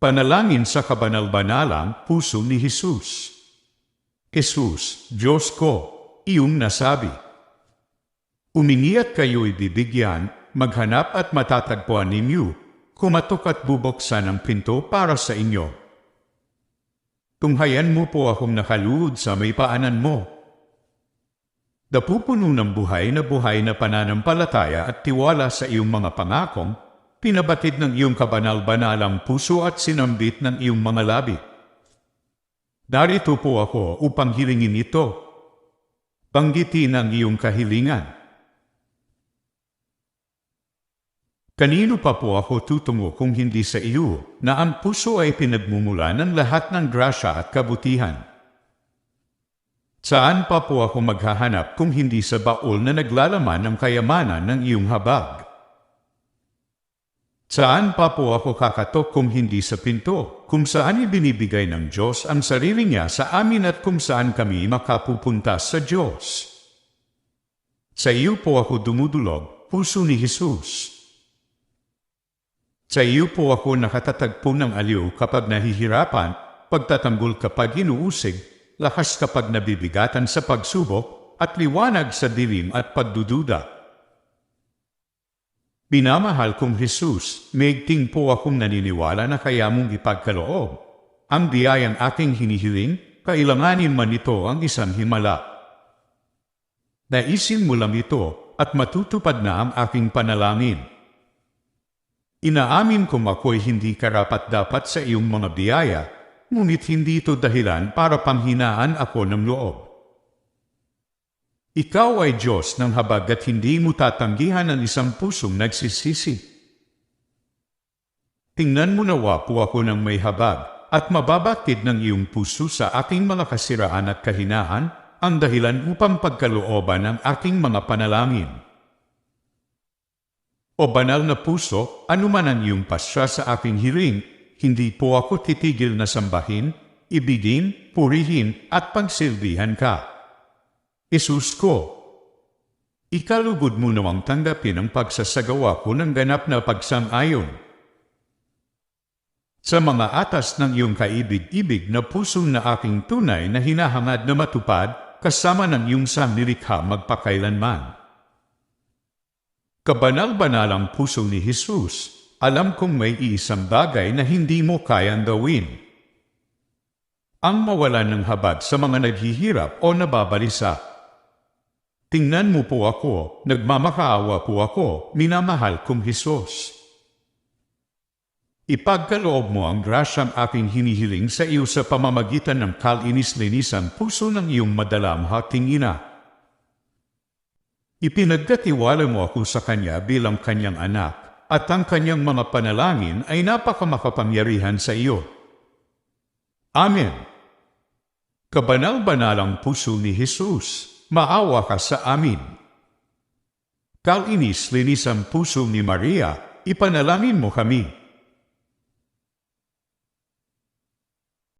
Panalangin sa kabanal-banalang puso ni Jesus. Jesus, Diyos ko, iyong nasabi. Umingi at kayo'y bibigyan, maghanap at matatagpuan ninyo, kumatok at bubuksan ang pinto para sa inyo. Tunghayan mo po akong nakaluhod sa may paanan mo. Napupuno ng buhay na buhay na pananampalataya at tiwala sa iyong mga pangakong, pinabatid ng iyong kabanal-banalang puso at sinambit ng iyong mga labi. Darito po ako upang hilingin ito. Banggitin ang iyong kahilingan. Kanino pa po ako tutungo kung hindi sa iyo na ang puso ay pinagmumula ng lahat ng grasya at kabutihan? Saan pa po ako maghahanap kung hindi sa baol na naglalaman ng kayamanan ng iyong habag? Saan pa po ako kakatok kung hindi sa pinto, kung saan ibinibigay ng Diyos ang sarili niya sa amin at kung saan kami makapupunta sa Diyos? Sa iyo po ako dumudulog, puso ni Jesus. Sa iyo po ako nakatatagpo ng aliw kapag nahihirapan, pagtatanggol kapag inuusig, lakas kapag nabibigatan sa pagsubok, at liwanag sa dilim at pagdududa. Binamahal kong Jesus, maigting po akong naniniwala na kaya mong ipagkaloob. Ang biyayang aking hinihiling, kailanganin man ito ang isang himala. Naisin mo lang ito at matutupad na ang aking panalangin. Inaamin kong ako'y hindi karapat dapat sa iyong mga biyaya ngunit hindi ito dahilan para panghinaan ako ng loob. Ikaw ay Diyos ng habag at hindi mo tatanggihan ang isang pusong nagsisisi. Tingnan mo nawa po ako ng may habag at mababatid ng iyong puso sa aking mga kasiraan at kahinaan ang dahilan upang pagkalooban ng aking mga panalangin. O banal na puso, anuman ang iyong pasya sa aking hiling, hindi po ako titigil na sambahin, ibigin, purihin at pagsilbihan ka. Isus ko, ikalugod mo nawang tanggapin ang pagsasagawa ko ng ganap na pagsang-ayon. Sa mga atas ng iyong kaibig-ibig na puso na aking tunay na hinahangad na matupad kasama ng iyong sanlilikha magpakailanman. Kabanal-banalang puso ni Jesus, alam kong may isang bagay na hindi mo kayang gawin. Ang mawalan ng habag sa mga naghihirap o nababalisa. Tingnan mo po ako, nagmamakaawa po ako, minamahal kong Hesus. Ipagkaloob mo ang grasyang aking hinihiling sa iyo sa pamamagitan ng kalinis-linisan puso ng iyong madalamhating ina. Ipinagkatiwala mo ako sa Kanya bilang Kanyang anak at ang kanyang mga panalangin ay napakamakapangyarihan sa iyo. Amen. Kabanal-banalang puso ni Jesus, maawa ka sa amin. Kalinis-linis ang puso ni Maria, ipanalangin mo kami.